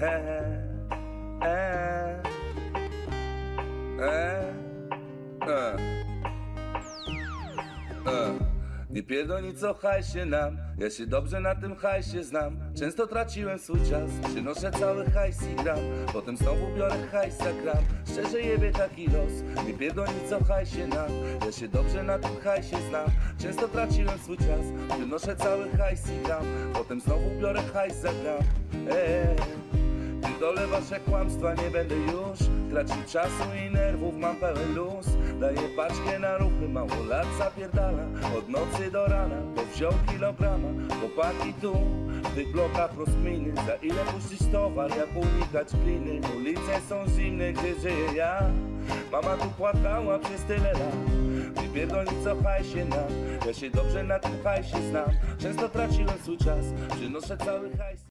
E, e, e, e. e. Nie pierdol nic o hajsie nam. Ja się dobrze na tym hajsie znam. Często traciłem swój czas Przynoszę cały hajs i gram. Potem znowu biorę hajsa gram Szczerze jebie taki los. Nie pierdol nic o hajsie nam. Ja się dobrze na tym hajsie znam. Często traciłem swój czas Przynoszę cały hajs i gram. Potem znowu biorę hajsa gram eee. E. Pierdolę wasze kłamstwa, nie będę już Tracił czasu i nerwów, mam pełen luz. Daję paczkę na ruchy, mało lat zapierdala Od nocy do rana, bo wziął kilograma. Chłopaki tu, w tych blokach rozkminy Za ile puścić towar, jak unikać gliny? Ulice są zimne, gdzie żyję ja? Mama tu płakała przez tyle lat. Nie pierdolni co hajsie nam. Ja się dobrze na tym hajsie znam. Często traciłem swój czas Przynoszę cały hajs